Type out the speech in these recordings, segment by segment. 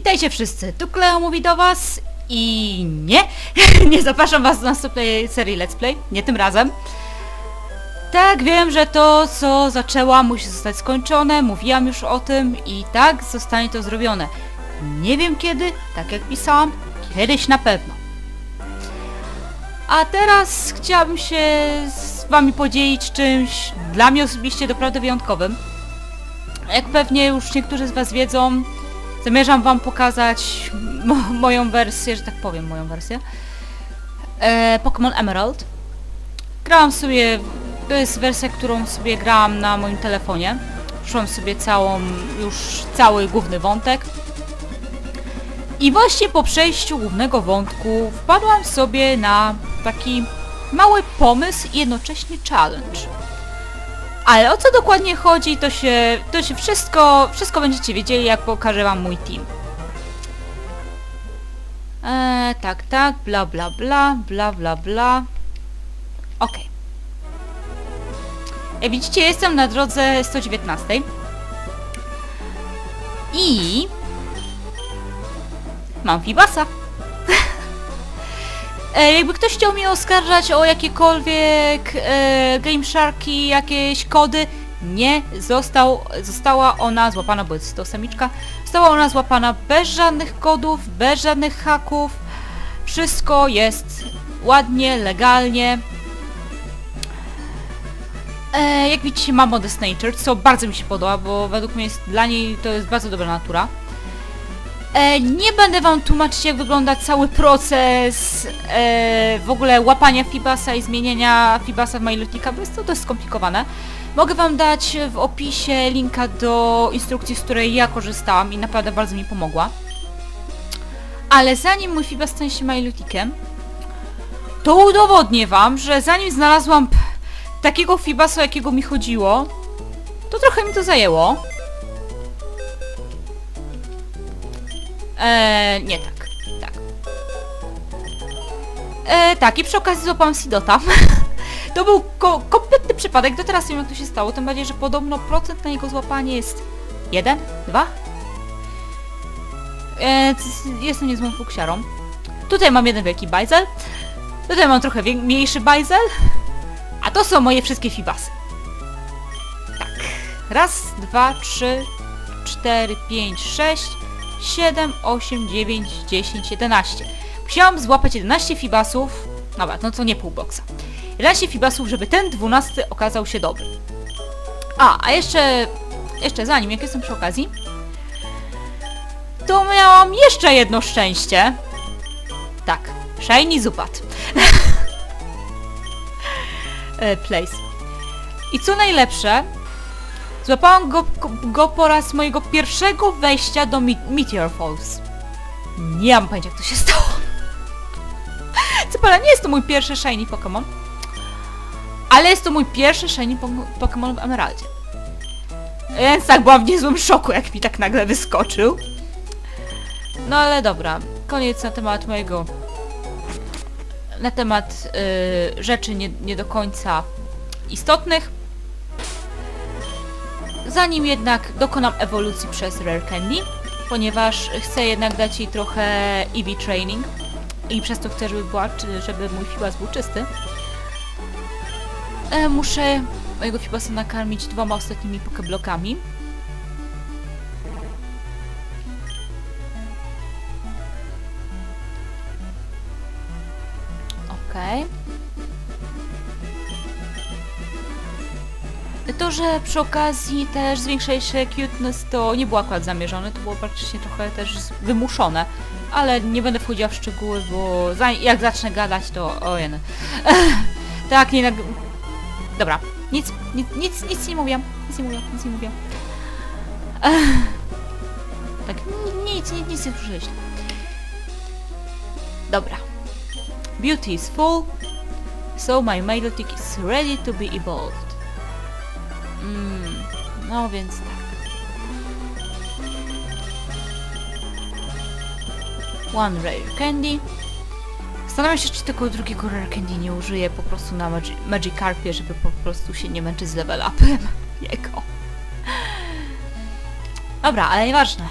Witajcie wszyscy, tu Kleo mówi do was i nie, nie zapraszam was do następnej serii Let's Play, nie tym razem. Tak, wiem, że to co zaczęłam musi zostać skończone, mówiłam już o tym i tak zostanie to zrobione. Nie wiem kiedy, tak jak pisałam, kiedyś na pewno. A teraz chciałabym się z wami podzielić czymś dla mnie osobiście naprawdę wyjątkowym. Jak pewnie już niektórzy z was wiedzą, zamierzam wam pokazać mo moją wersję, że tak powiem, moją wersję. E, Pokémon Emerald. Grałam sobie, to jest wersja, którą sobie grałam na moim telefonie. Szłam sobie całą, już cały główny wątek. I właśnie po przejściu głównego wątku wpadłam sobie na taki mały pomysł i jednocześnie challenge. Ale o co dokładnie chodzi, to się, to się wszystko, wszystko będziecie wiedzieli, jak pokażę wam mój team. Eee, tak, tak, bla, bla, bla, bla, bla, bla. Okej. Jak widzicie, jestem na drodze 119. I... Mam Fibasa. E, jakby ktoś chciał mnie oskarżać o jakiekolwiek e, Game Sharki, jakieś kody, nie, został, została ona złapana, bo jest to samiczka, została ona złapana bez żadnych kodów, bez żadnych haków, wszystko jest ładnie, legalnie. E, jak widzicie mam Modest Nature, co bardzo mi się podoba, bo według mnie jest, dla niej to jest bardzo dobra natura. E, nie będę wam tłumaczyć jak wygląda cały proces e, w ogóle łapania Fibasa i zmienienia Fibasa w Milotika, bo jest to dość skomplikowane. Mogę wam dać w opisie linka do instrukcji, z której ja korzystałam i naprawdę bardzo mi pomogła. Ale zanim mój Fibas stanie się Milotikiem, to udowodnię wam, że zanim znalazłam takiego Fibasa, jakiego mi chodziło, to trochę mi to zajęło. Eee, nie tak. Tak. Eee, tak, i przy okazji złapałam Sidota. to był ko kompletny przypadek, do teraz nie wiem jak to się stało, tym bardziej, że podobno procent na jego złapanie jest 1, 2. Eee, jestem niezłą fuksiarą. Tutaj mam jeden wielki bajzel. Tutaj mam trochę mniejszy bajzel. A to są moje wszystkie fibasy. Tak. Raz, dwa, trzy, cztery, pięć, sześć, 7, 8, 9, 10, 11. Musiałam złapać 11 fibasów. Dobra, no to nie pół boksa. 11 fibasów, żeby ten 12 okazał się dobry. A, a jeszcze, jeszcze zanim, jak jestem przy okazji, to miałam jeszcze jedno szczęście. Tak, Shiny Zupat. E, Place. I co najlepsze, Złapałam go, go, po raz mojego pierwszego wejścia do Meteor Falls. Nie mam pojęcia, jak to się stało. Co prawda, nie jest to mój pierwszy shiny Pokémon, ale jest to mój pierwszy shiny po Pokémon w Emeraldzie. Więc tak byłam w niezłym szoku, jak mi tak nagle wyskoczył. No ale dobra, koniec na temat mojego... Na temat y, rzeczy nie, nie do końca istotnych. Zanim jednak dokonam ewolucji przez Rare Candy, ponieważ chcę jednak dać jej trochę EV training i przez to chcę, żeby, była, żeby mój Fibas był czysty, e, muszę mojego Fibasa nakarmić dwoma ostatnimi pokeblokami. Że przy okazji też zwiększa się cuteness, to nie było akurat zamierzone, to było praktycznie trochę też wymuszone. Ale nie będę wchodziła w szczegóły, bo jak zacznę gadać, to ojej. tak, nie. Dobra, nic, nic, nic, nic nie mówię, nic nie mówię, nic nie mówię. Tak, ni- nic, nic, nic nie słyszeliście. Dobra. Beauty is full, so my Milotic is ready to be evolved. Mm, no więc tak. One Rare Candy. Zastanawiam się, czy tego drugiego Rare Candy nie użyję po prostu na Magi Magikarpie, żeby po prostu się nie męczyć z level upem jego. Dobra, ale nieważne.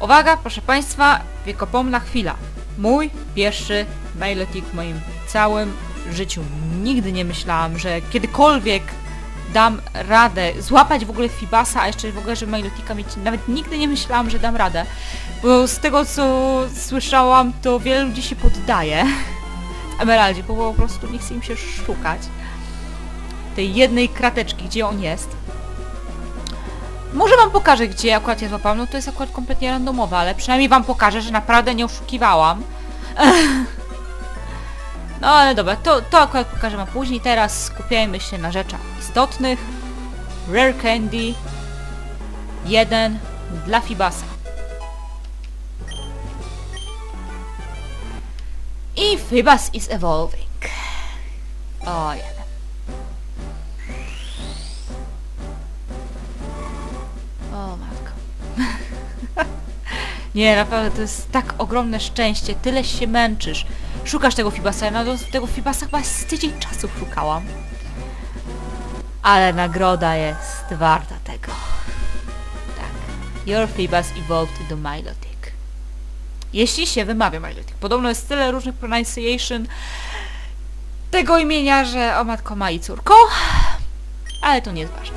Uwaga, proszę Państwa, wiekopomna chwila. Mój pierwszy Milotic w moim całym życiu. Nigdy nie myślałam, że kiedykolwiek dam radę złapać w ogóle Fibasa, a jeszcze w ogóle, że Milotika mieć. Nawet nigdy nie myślałam, że dam radę. Bo z tego, co słyszałam, to wiele ludzi się poddaje w Emeraldzie, bo po prostu nie chce im się szukać tej jednej krateczki, gdzie on jest. Może wam pokażę, gdzie akurat ja złapałam, no to jest akurat kompletnie randomowe, ale przynajmniej wam pokażę, że naprawdę nie oszukiwałam. No ale dobra, to, to akurat pokażę wam później. Teraz skupiajmy się na rzeczach istotnych. Rare Candy 1 dla Fibasa. I Fibas is evolving. O, jeden. O matko. Nie, naprawdę to jest tak ogromne szczęście, tyle się męczysz. Szukasz tego Fibasa, ja no, tego Fibasa chyba z tydzień czasu szukałam. Ale nagroda jest warta tego. Tak. Your Fibas evolved into Milotic. Jeśli się wymawia Milotic. Podobno jest tyle różnych pronunciation tego imienia, że o matko ma i córko. Ale to nie jest ważne.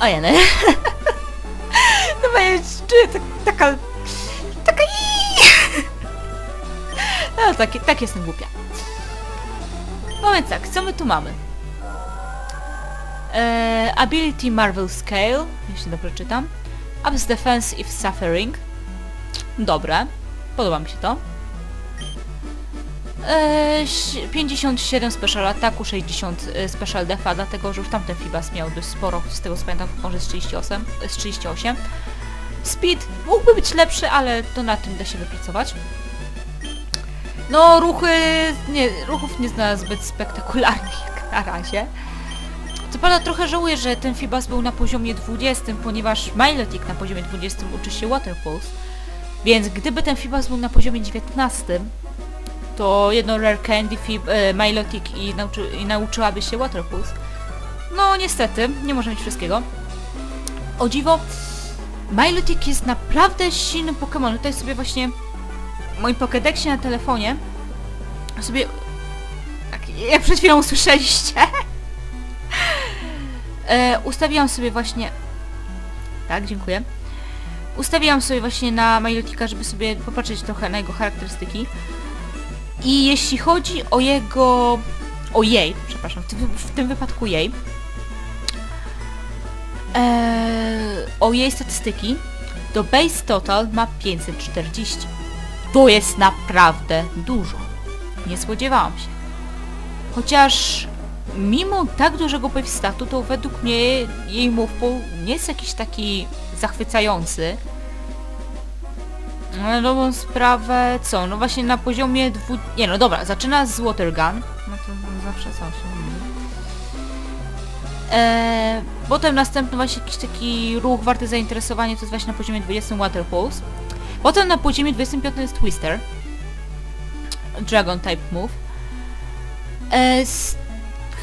O jeny. No czuję tak, taka... Taka... No tak, tak jestem głupia. No więc tak, co my tu mamy? E, ability Marvel Scale, jeśli dobrze czytam. Ups Defense if Suffering. Dobre, podoba mi się to. E, ś- 57 special ataku, 60 e, special defa, dlatego że już tamten Fibas miał dość sporo, z tego co pamiętam, może z 38, e, z 38. Speed mógłby być lepszy, ale to na tym da się wypracować. No, ruchy, nie, ruchów nie znalazł zbyt spektakularnych jak na razie. Co prawda trochę żałuję, że ten Fibas był na poziomie 20, ponieważ Milotic na poziomie 20 uczy się Waterfalls. Więc gdyby ten Fibas był na poziomie 19, to jedno Rare Candy, Fib, e, Milotic i, nauczy, i nauczyłaby się Waterfalls. No niestety, nie może mieć wszystkiego. O dziwo, Milotic jest naprawdę silnym Pokémonem. Tutaj sobie właśnie moim Pokédexie na telefonie sobie... Tak, jak przed chwilą usłyszeliście, e, ustawiłam sobie właśnie... Tak, dziękuję. Ustawiłam sobie właśnie na Milotika, żeby sobie popatrzeć trochę na jego charakterystyki. I jeśli chodzi o jego... o jej, przepraszam, w tym, w tym wypadku jej, eee, o jej statystyki, to base total ma 540. To jest naprawdę dużo. Nie spodziewałam się. Chociaż mimo tak dużego base statu, to według mnie jej pool nie jest jakiś taki zachwycający. No, dobrą sprawę, co? No właśnie na poziomie dwu... Nie no dobra, zaczyna z Watergun. No to zawsze co się mówi. Eee, potem następny właśnie jakiś taki ruch warty zainteresowania, to jest właśnie na poziomie 20 Water Pulse. Potem na poziomie 25 jest Twister. Dragon type move. S-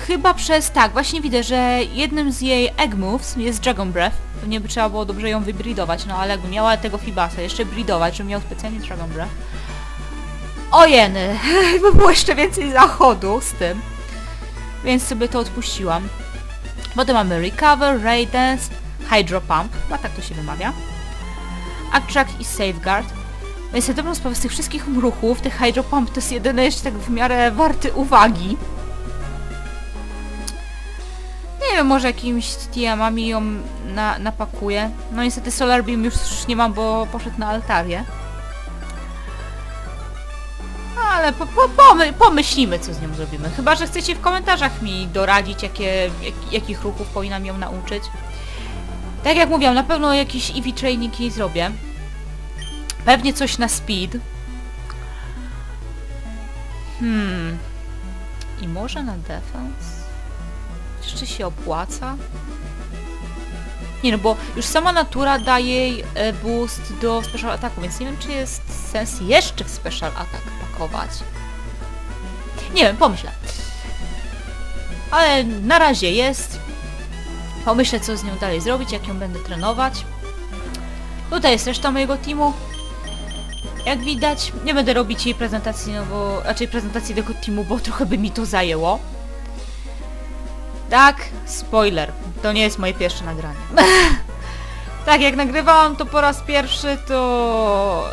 chyba przez... tak, właśnie widzę, że jednym z jej egg moves jest Dragon Breath. Pewnie by trzeba było dobrze ją wybridować, no ale jakby miała tego Fibasa jeszcze bridować, żeby miał specjalnie Dragon Breath. Ojeny, by było jeszcze więcej zachodu z tym. Więc sobie to odpuściłam. Potem mamy Recover, Ray Dance, Hydro Pump, chyba tak to się wymawia. Attract i Safeguard. Więc na dobrą sprawę z tych wszystkich ruchów, tych Hydro Pump to jest jedyny jeszcze tak w miarę warty uwagi. Nie wiem, może jakimiś TM-ami ją na, napakuję. No niestety Solar Beam już nie mam, bo poszedł na altarię. Ale po, po, pomy, pomyślimy, co z nią zrobimy. Chyba, że chcecie w komentarzach mi doradzić, jakie, jak, jakich ruchów powinnam ją nauczyć. Tak jak mówiłam, na pewno jakiś EV training jej zrobię. Pewnie coś na speed. Hmm. I może na defense? Czy się opłaca? Nie no, bo już sama natura daje jej boost do special ataku, więc nie wiem, czy jest sens jeszcze w special atak pakować. Nie wiem, pomyślę. Ale na razie jest. Pomyślę, co z nią dalej zrobić, jak ją będę trenować. Tutaj jest reszta mojego teamu. Jak widać, nie będę robić jej prezentacji, no bo... Raczej prezentacji tego teamu, bo trochę by mi to zajęło. Tak, spoiler. To nie jest moje pierwsze nagranie. tak, jak nagrywałam to po raz pierwszy, to...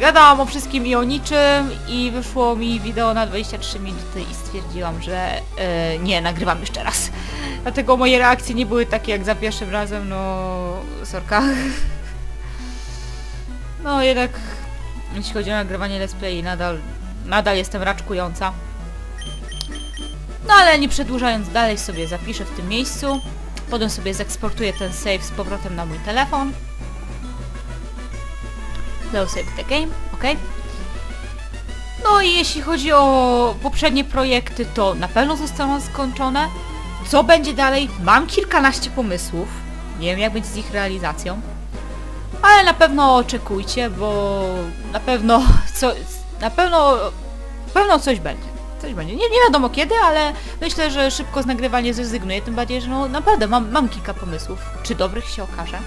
Gadałam o wszystkim i o niczym i wyszło mi wideo na 23 minuty i stwierdziłam, że e, nie, nagrywam jeszcze raz. Dlatego moje reakcje nie były takie jak za pierwszym razem, no... Sorka. No jednak, jeśli chodzi o nagrywanie let's play, nadal, nadal jestem raczkująca. No ale nie przedłużając dalej sobie zapiszę w tym miejscu. Potem sobie zeksportuję ten save z powrotem na mój telefon. Low save the game, ok. No i jeśli chodzi o poprzednie projekty, to na pewno zostaną skończone. Co będzie dalej? Mam kilkanaście pomysłów. Nie wiem jak będzie z ich realizacją. Ale na pewno oczekujcie, bo na pewno co, na pewno, pewno coś będzie. Coś będzie. Nie, nie wiadomo kiedy, ale myślę, że szybko z nagrywania zrezygnuję, tym bardziej, że no naprawdę mam, mam kilka pomysłów. Czy dobrych się okaże?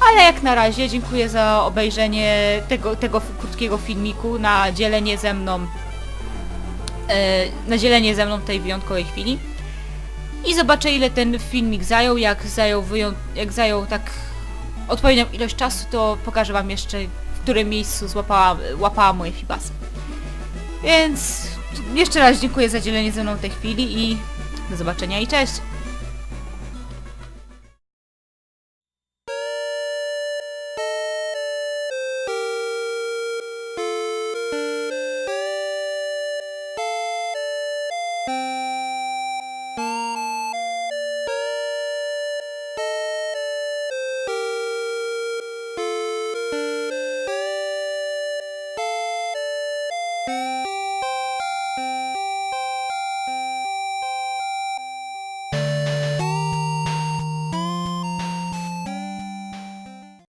Ale jak na razie dziękuję za obejrzenie tego, tego krótkiego filmiku, na dzielenie ze mną e, na dzielenie ze mną tej wyjątkowej chwili. I zobaczę ile ten filmik zajął, jak zajął jak zajął tak odpowiednią ilość czasu, to pokażę wam jeszcze w którym miejscu złapała, łapała moje fibasy. Więc jeszcze raz dziękuję za dzielenie ze mną tej chwili i do zobaczenia i cześć!